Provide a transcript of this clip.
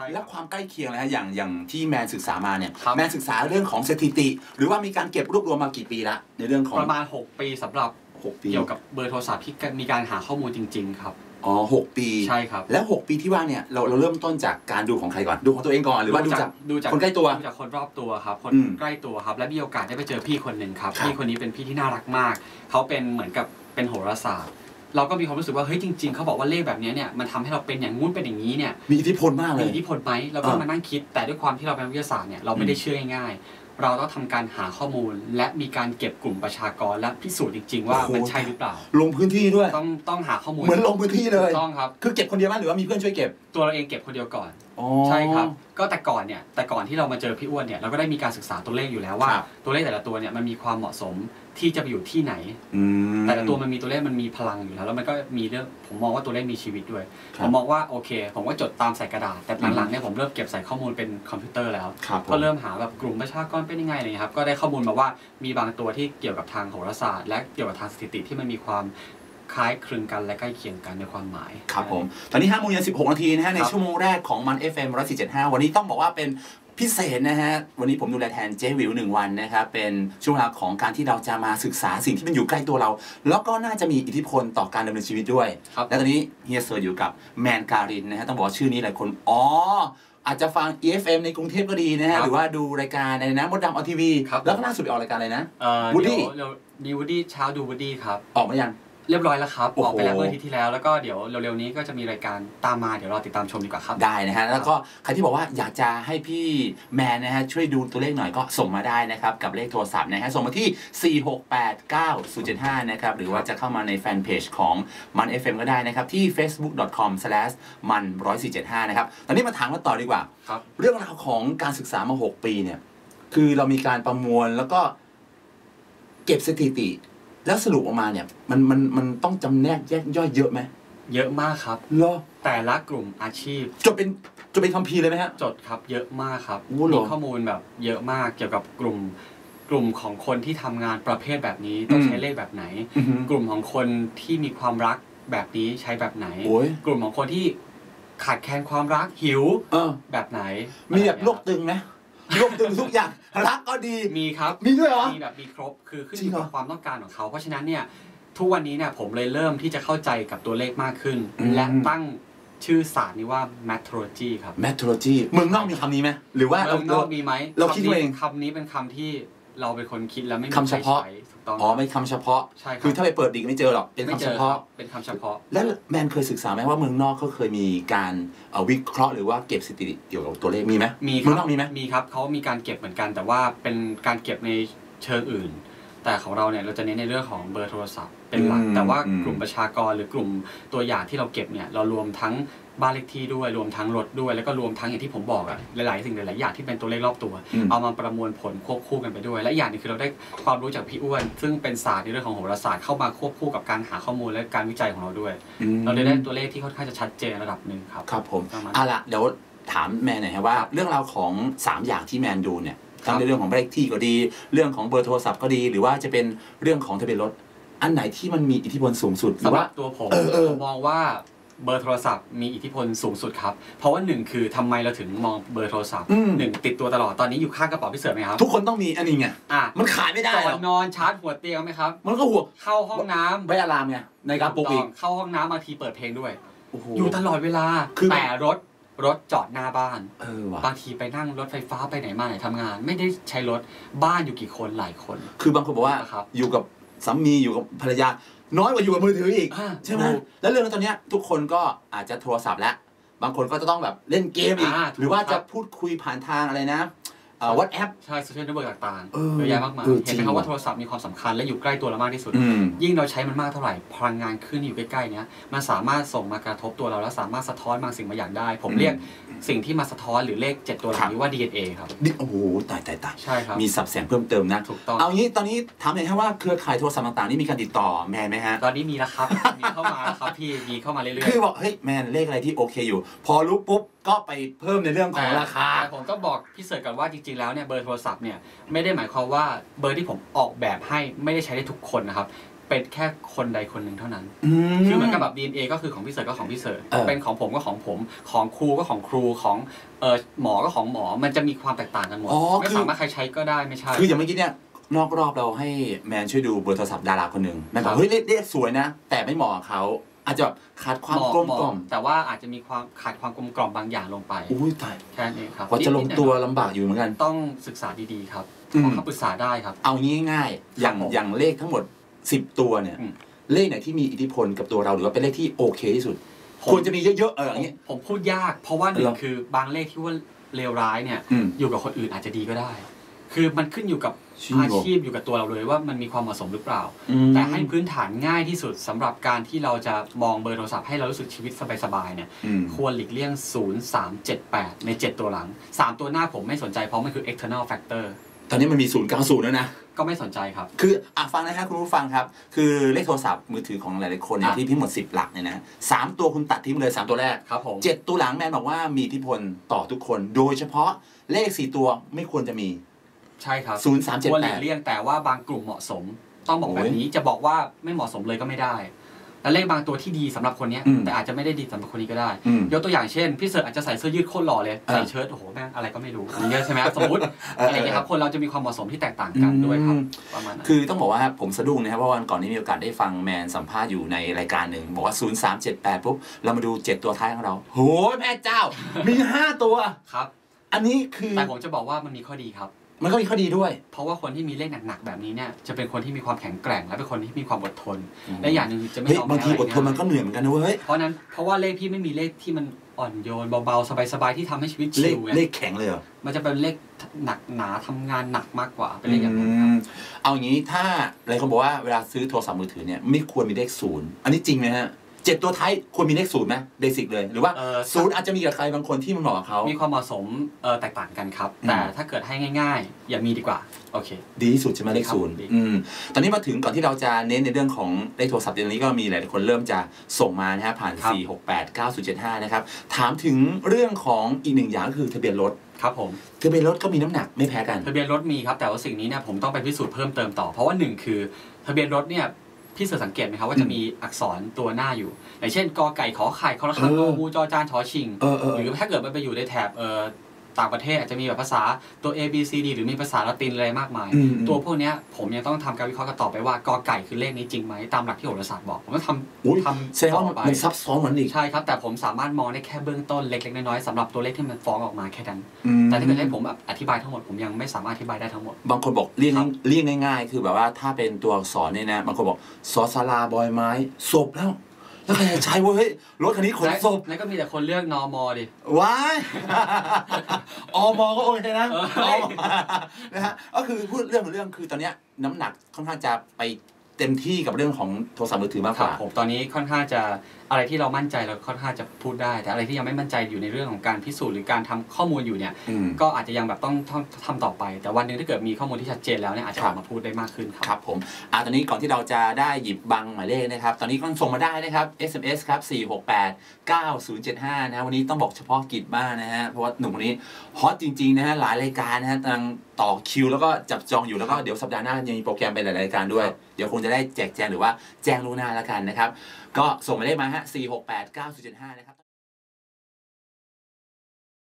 ช่ครับและความใกล้เคียงนะฮะอย่างอย่างที่แมนศึกษามาเนี่ยครับแมนศึกษาเรื่องของสถิติ หรือว่ามีการเก็บรวบรวมมากี่ปีละในเรื่องของประมาณ 6 ปีสำหรับหกปีเกี่ยวกับเบอร์โทรศัพท์ที่มีการหาข้อมูลจริง ๆ ครับอ๋อหกปีใช่ครับแล้ว 6 ปีที่ว่าเนี่ยเราเราเริ่มต้นจากการดูของใครก่อนดูของตัวเองก่อนหรือว่าดูจากดูจากคนใกล้ตัวดูจากคนรอบตัวครับคนอืมใกล้ตัวครับ และมีโอกาสได้ไปเจอพี่คนหนึ่งครับครับพี่คนนี้เป็นพี่ที่น่ารักมาก เขาเป็นเหมือนกับเป็นโหราศาสตร์ เราก็มีความรู้สึกว่าเฮ้ยจริงๆเขาบอกว่าเลขแบบนี้เนี่ยมันทำให้เราเป็นอย่างงู้นเป็นอย่างนี้เนี่ยมีอิทธิพลมากเลมีย อิทธิพลไหมเราก็อ่าม มานั่งคิด แต่ด้วยความที่เราเป็นวิทยาศาสตร์เนี่ยเราไม่ได้เชื่อง่ายๆ เราต้องทำการหาข้อมูล และมีการเก็บกลุ่มประชากรและพิสูจน์จริง ๆ ว่าโอ้โหมันใช่หรือเปล่า ลงพื้นที่ด้วย ต้องต้องหาข้อมูลเหมือนลงพื้นที่เลย ถูกต้องครับ คือเก็บคนเดียวไหมหรือว่ามีเพื่อนช่วยเก็บ ตัวเราเองเก็บคนเดียวก่อนอ๋อ ใช่ครับ ก็แต่ก่อนเนี่ยแต่ก่อนที่เรามาเจอพี่อ้วนเนี่ยเราก็ได้มีการศึกษาตัวเลขอยู่แล้วว่าครับตัวเลขแต่ละตัวเนี่ยมันมีความเหมาะสมที่จะไปอยู่ที่ไหนอืมแต่ละตัวมันมีตัวเลขมันมีพลังอยู่แล้วแล้วมันก็มีเรื่องผมมองว่าตัวเลขมีชีวิตด้วยคผรับมมองว่าโอเค ผมก็จดตามใส่กระดาษ แต่หลังๆเนี่ยผมเริ่มเก็บใส่ข้อมูลเป็นคอมพิวเตอร์แล้วครับผมก็เริ่มหาแบบกลุ่มประชากรเป็นยังไงอะไรเงี้ยครับก็ได้ข้อมูลมาว่ามีบางตัวที่เกี่ยวกับทางโหราศาสตร์ และเกี่ยวกับทางสถิติที่มันมีความ คล้ายคลึงกันและใกล้เคียงกันในความหมาย ครับผม ตอนนี้5โมงเย็น16 นาทีนะฮะ ในครับชั่วโมงแรกของมัน FM 104.75 วันนี้ต้องบอกว่าเป็นพิเศษนะฮะ วันนี้ผมดูแลแทนเจวิวหนึ่งวันนะครับ เป็นช่วงเวลาของการที่เราจะมาศึกษาสิ่งที่มันอยู่ใกล้ตัวเรา แล้วก็น่าจะมีอิทธิพลต่อการดำเนินชีวิตด้วยครับและตอนนี้เฮียเซอร์อยู่กับแมนการินนะฮะ ต้องบอกว่าชื่อนี้หลายคน อ๋ออาจจะฟัง EFM ในกรุงเทพก็ดีนะฮะ หรือว่าดูรายการในนะมดดำออทีวีครับแล้วก็ล่าสุดไปออกรายการอะไรนะเอ่อ Woody เดี๋ยวเดี๋ยวมีวูดดี้เช้าดูวูดดี้ครับ ออกมายัง เรียบร้อยแล้วครับโอ้โหออกไปแล้วเมื่ออาทิตย์ที่แล้ว แล้วก็เดี๋ยวเร็วๆนี้ก็จะมีรายการตามมาเดี๋ยวรอติดตามชมดีกว่าครับ ได้นะฮะแล้วก็ใครที่บอกว่าอยากจะให้พี่แมนนะฮะช่วยดูตัวเลขหน่อยก็ส่งมาได้นะครับ กับเลขโทรศัพท์นะฮะส่งมาที่ 4689075 นะครับ หรือว่าจะเข้ามาในแฟนเพจของมัน FM ก็ได้นะครับ ที่ facebook.com/man 10475นะครับตอนนี้มาถามกันต่อดีกว่า ครับเรื่องราวของการศึกษามา 6 ปีเนี่ย คือเรามีการประมวลแล้วก็เก็บสถิติ แล้วสรุปออกมาเนี่ยมันมันมันต้องจำแนกแยกย่อยเยอะไหมเยอะมากครับเหรอแต่ละกลุ่มอาชีพ จดเป็นจดเป็นคัมภีร์เลยไหมฮะจดครับเยอะมากครับโอ้เหรอมีข้อมูลแบบเยอะมากเกี่ยวกับกลุ่มกลุ่มของคนที่ทำงานประเภทแบบนี้ต้องอืมใช้เลขแบบไหนอือหือกลุ่มของคนที่มีความรักแบบนี้ใช้แบบไหนโอ้ยกลุ่มของคนที่ขาดแคลนความรักหิวเออแบบไหน มีแบบอะไรโรเงี้ยคตึงไหม โรคตึงทุกอย่างรักก็ดี มีครับมีด้วยเหรอมีแบบมีครบคือขึ้นจริองยู่เหรอกับความต้องการของเขา เพราะฉะนั้นเนี่ยทุกวันนี้เนี่ยผมเลยเริ่มที่จะเข้าใจกับตัวเลขมากขึ้นอืมและตั้งชื่อศาสตร์นี้ว่า matrology ครับแมทร o จีเมืองนอกมีคำนี้ไหมหรือว่าเมืองนอกมีไหมเราคิดำนี้เองคำนี้เป็นคำที่ เราเป็นคนคิดแล้วไม่มีคำเฉพาะ ใครใช้ถูกต้องอ๋อไม่คำเฉพาะ ใช่ครับคือถ้าไปเปิดดิกไม่เจอหรอก เป็นไม่คำเจเฉอคพาะรับเป็นคำเฉพาะ แล้วแมนเคยศึกษาไหมว่าเมืองนอกเขาเคยมีการเอ่อวิเคราะห์หรือว่าเก็บสถิติเกี่ยวกับตัวเลขมีไหมมีคเมืรัองนอกมีไหม มีครับเขามีการเก็บเหมือนกัน แต่ว่าเป็นการเก็บในเชิงอื่น แต่ของเราเนี่ยเราจะเน้นในเรื่องของเบอร์โทรศัพท์เป็นหลักอืมแต่ว่าอืมกลุ่มประชากรหรือกลุ่มตัวอย่างที่เราเก็บเนี่ยเรารวมทั้งบ้านเลขที่ด้วยรวมทั้งรถด้วยแล้วก็รวมทั้งอย่างที่ผมบอกอะหลายๆสิ่งหลายๆอย่างที่เป็นตัวเลขรอบตัวอืมเอามาประมวลผลควบคู่กันไปด้วย และอีกอย่างหนึงคือเราได้ความรู้จากพี่อ้วน ซึ่งเป็นศาสตร์ในเรื่องของโหราศาสตร์เข้ามาควบคู่กับการหาข้อมูลและการวิจัยของเราด้วยอืมเราเลยได้ตัวเลขที่ค่อนข้างจะชัดเจนระดับหนึ่งครับครับผมประมาณเอาละเดี๋ยวถามแมนหน่อยครับว่า เรื่องราวของ 3 อย่างที่แมนดูเนี่ย ทั้งในเรื่องของเลขที่ก็ดี เรื่องของเบอร์โทรศัพท์ก็ดี หรือว่าจะเป็นเรื่องของทะเบียนรถ อันไหนที่มันมีอิทธิพลสูงสุดหรืสำอหว่า รับตัวผมเออเออ ผมมองว่าเบอร์โทรศัพท์มีอิทธิพลสูงสุดครับ เพราะว่าหนึ่งคือทำไมเราถึงมองเบอร์โทรศัพท์อืม หนึ่งติดตัวตลอดตอนนี้อยู่ข้างกระเป๋าพี่เสือไหมครับทุกคนต้องมีอันนี้ไงอะมันขายไม่ได้ก่หอรนอกนอนชาร์จหัวเตียงไหมครับ มันก็หัวเข้าห้องน้ำไว้อะลามไงในการปลุกอีก เข้าห้องน้ำบางทีเปิดเพลงด้วยโอ้โหอยู่ตลอดเวลาคือ แต่รถ รถจอดหน้าบ้าน เออว่ะบางทีไปนั่งรถไฟฟ้าไปไหนมาไหนทำงาน ไม่ได้ใช้รถบ้านอยู่กี่คนหลายคน คือบางคนบอกว่าครับ อยู่กับสามีอยู่กับภรรยา น้อยกว่าอยู่กับมือถืออีก อ่าใช่ไหมถูกแล้วเรื่องตอนเนี้ยทุกคนก็อาจจะโทรศัพท์แล้ว บางคนก็จะต้องแบบเล่นเกมอีก อ่าถูกหรือว่าครัจะบพูดคุยผ่านทางอะไรนะ วัดแอปใช่โซเชียลเน็ตเวิร์กต่างเออๆเยอะแยะมากมายเออจริงเห็นไหมครับว่ะว่าโทรศัพท์มีความสำคัญและอยู่ใกล้ตัวเรามากที่สุดอืมยิ่งเราใช้มันมากเท่าไหร่พลังงานขึ้นอยู่ใกล้ๆเนี้ยมันสามารถส่งมากระทบตัวเราและสามารถสะท้อนบางสิ่งบางอย่างได้ ผมอืมเรียกสิ่งที่มาสะท้อนหรือเลขเจ็ดตัวหลัครังบนี้ว่า DNA ครับนี่โอ้โหตายตายตายใช่ครับมีสับแสงเพิ่มเติมนะถูกต้องเอางี้ตอนนี้ถามหน่อยครับว่าเครือข่ายโทรศัพท์ต่างๆนี่มีการติดต่อแมนไหมฮะตอนนี้มีแล้วครับมีเข้ามาแล้วครับพี่มีเข้ามาเรื่อยคือบอกเฮ้ยแมนเลขอะไรที่โอเคอยู่ พอรู้ปุ๊บก็ไปเพิ่มในเรื่องๆของราคาแต่ผมก็บอกพี่เสิร์ชกันว่าจริงๆแล้วเนี่ยเบอร์โทรศัพท์เนี่ยไม่ได้หมายความว่าเบอร์ที่ผมออกแบบให้ไม่ได้ใช้ได้ทุกคนนะครับเป็นแค่คนใดคนหนึ่งเท่านั้นมคือเหมือนกับแบบ DNA ก็คือของพี่เสิร์ชก็ของพี่เสิร์ชเออเป็นของผมก็ของผม ของครูก็ของครู ของเออหมอก็ของหมอ มันจะมีความแตกต่างกันหมดอ๋อไม่คือสามารถใครใช้ก็ได้ไม่ใช่ คืออย่างเมื่อกี้เนี่ยนอกรอบเราให้แมนช่วยดูเบอร์โทรศัพท์ดาราคนหนึ่งแมนบอครักบเฮ้ยเลขเลขสวยนะ แต่ไม่เหมาะกับเขา อาจจะแบบขาดความเหมาะกลมเหมาะกล่อมแต่ว่าอาจจะมีความขาดความกลมกล่อมบางอย่างลงไปอุ้ยตายแค่นั้นเองครับกว่าจะลงตัวนิดๆหน่อยลำบากอยู่เหมือนกันๆต้องศึกษาดีๆครับอืมขอคำปรึกษาได้ครับ เอางี้ง่ายๆอย่างผมอย่างเลขทั้งหมด 10 ตัวเนี่ยอืมเลขไหนที่มีอิทธิพลกับตัวเราหรือว่าเป็นเลขที่โอเคที่สุดผมควรจะมีเยอะๆเอออย่างผมเงี้ยผมพูดยาก เพราะว่าหนึ่เหงรอคือบางเลขที่ว่าเลวร้ายเนี่ยอืมอยู่กับคนอื่นอาจจะดีก็ได้ คือมันขึ้นอยู่กับ ชีพอาชีพอยู่กับตัวเราเลยว่ามันมีความเหมาะสมหรือเปล่าอืมแต่ให้พื้นฐานง่ายที่สุดสำหรับการที่เราจะมองเบอร์โทรศัพท์ให้เรารู้สึกชีวิตสบายๆเนี่ยอืมควรหลีกเลี่ยง 0 3 7 8 ใน 7 ตัวหลัง 3 ตัวหน้าผมไม่สนใจเพราะมันคือ external factor ตอนนี้มันมี 0 9 0แล้วนะ ก็ไม่สนใจครับ คืออะฟังนะครับคุณผู้ฟังครับ คือเลขโทรศัพท์มือถือของหลายๆคนเนี่ยอะที่พิมพ์หมด 10 หลักเนี่ยนะสามตัวคุณตัดทิ้งเลย 3 ตัวแรกครับผมเจ็ดตัวหลังแมนบอกว่ามีอิทธิพลต่อทุกคน โดยเฉพาะเลข 4 ตัวไม่ควรจะมี ใช่ครับ0 3ควรหลี7กเลี่ยงแต่ว่าบางกลุ่มเหมาะสม ต้องบอกโอ้แบยบนี้จะบอกว่าไม่เหมาะสมเลยก็ไม่ได้ และเลขบางตัวที่ดีสำหรับคนเนี้ยอืม แต่อาจจะไม่ได้ดีสำหรับคนนี้ก็ได้ อืม ยกตัวอย่างเช่นพี่เสิร์ชอาจจะใส่เสื้อยืดโคตรหล่อเลยอ่าใส่เชิ้ตโอ้โหแม่งอะไรก็ไม่รู้อย่างเงี้ยใช่ไหมครับสมมติเออ อะไรอย่างเงี้ยครับคนเราจะมีความเหมาะสมที่แตกต่างกันด้วยครับอืมประมาณนั้น คือต้องบอกว่าผมสะดุ้งนะครับเพราะวันก่อนนี้มีโอกาสได้ฟังแมนสัมภาษณ์อยู่ในรายการหนึ่ง บอกว่า 0 3 7 8 ปุ๊บ เรามาดู 7 ตัวท้ายของเรา โหแม่เจ้า มี 5 ตัว ครับ อันนี้คือ แต่ผมจะบอกว่ามันมีข้อดีครับ มันก็มีข้อดีด้วย เพราะว่าคนที่มีเลขหนักๆแบบนี้เนี่ยจะเป็นคนที่มีความแข็งแกร่งและเป็นคนที่มีความอดทนอืมและอย่างหนึ่งจะไม่เฮ้ยยอมบางทีแพ้ะอไรดทนมันก็เหนื่อยเหมือนกันนะเว้ยเพราะนั้นเพราะว่าเลขพี่ไม่มีเลขที่มันอ่อนโยนเบาๆสบายๆที่ทำให้ชีวิตเลชิขลไงเลขแข็งเลยเหรอมันจะเป็นเลขหนักหนาทำงานหนักมากกว่าเป็นเลขอย่างนั้นครับมเอาอย่างนี้ถ้าหลายคนบอกว่าเวลาซื้อโทรศัพท์มือถือเนี่ยไม่ควรมีเลขศูนย์อันนี้จริงไหมฮะ เจ็ดตัวท้ายควรมีเลขศูนย์ไหมเบสิกเลย หรือว่าเออศูนย์อาจจะมีกับใครบางคนที่มันเหมาะกับเขา มีความเหมาะสมเอ่อแตกต่างกันครับ อืม แต่ถ้าเกิดให้ง่าย ๆ อย่ามีดีกว่า โอเค ดีที่สุดใช่ไหมเลขครับศูนย์ดี อืมตอนนี้มาถึงก่อนที่เราจะเน้นในเรื่องของเลขโทรศัพท์เดี๋ยวนี้ก็มีหลายๆคนเริ่มจะส่งมานะฮะผ่านครับ4 6 8 9 0 7 5 นะครับ ถามถึงเรื่องของอีกหนึ่งอย่างก็คือทะเบียนรถครับผม ทะเบียนรถก็มีน้ำหนักไม่แพ้กัน ทะเบียนรถมีครับ แต่ว่าสิ่งนี้เนี่ยผมต้องไปพิสูจน์เพิ่มเติมต่อ เพราะว่าหนึ่งคือ ทะเบียนรถเนี่ย พี่เสือสังเกตไหมครับว่าจะมีอักษรตัวหน้าอยู่อย่างเช่นกอไก่ขอไข่คอระคังเอององูจอจานชอชิงเออเออหรือถ้าเกิดมันไปอยู่ในแถบเอ่อ ต่างประเทศอาจจะมีแบบภาษาตัว A B C D หรือมีภาษาละตินอะไรมากมาย อืม ตัวพวกเนี้ยผมยังต้องทำการวิเคราะห์กันต่อไปว่ากอไก่คือเลขนี้จริงไหมตามหลักที่โหราศาสตร์บอก ผมก็ทอุ๊ยำทำแสดงว่าต่อไปมันซับซ้อนเหมือนอีกใช่ครับ แต่ผมสามารถมองได้แค่เบื้องต้นเล็กๆน้อยๆสำหรับตัวเลขที่มันฟ้องออกมาแค่นั้น อืมแต่ถ้าเกิดให้ผมแบบอธิบายทั้งหมดผมยังไม่สามารถอธิบายได้ทั้งหมด บางคนบอกเรียกครับ เรียกง่ายๆ คือแบบว่าถ้าเป็นตัวอักษรเนี่ยนะบางคนบอกสอสาราบอยไม้ศพแล้ว แล้วใครจะใช้เว้ยรถคันนี้ขนศพแล้วก็มีแต่คนเลือกนอมอดิว้ายอมก็โอเคนะเอออมนะฮะก็คือพูดเรื่องของเรื่องคือตอนเนี้ยน้ำหนักค่อนข้างจะไปเต็มที่กับเรื่องของโทรศัพท์มือถือมากคกรับว่าผมตอนนี้ค่อนข้างจะ อะไรที่เรามั่นใจเราค่อนข้างจะพูดได้ แต่อะไรที่ยังไม่มั่นใจอยู่ในเรื่องของการพิสูจน์หรือการทำข้อมูลอยู่เนี่ยอืมก็อาจจะยังแบบต้องต้องทำต่อไป แต่วันหนึ่งถ้าเกิดมีข้อมูลที่ชัดเจนแล้วเนี่ยอาจจะครัอบอกมาพูดได้มากขึ้นครับครับผมอ่าตอนนี้ก่อนที่เราจะได้หยิบบังหมายเลขนะครับ ตอนนี้ก็ส่งมาได้นะครับ SMS ครับ468 9075นะฮะวันนี้ต้องบอกเฉพาะกิจบ้างนะฮะเพราะว่าหนุ่มคนนี้ฮอตจริงๆนะฮะหลายรายการนะฮะกำลังต่อคิวแล้วก็จับจองอยู่แล้วก็เดี๋ยวสัปดาห์หน้ายังมีโปรแกรมไปหลายรายการด้วยครับเดี๋ยวคงจะได้แจกแจงหรือว่าแจ้งล่วงหน้าแล้วกันนะครับก็ส่งมาได้มาฮะ468 9075นะครับ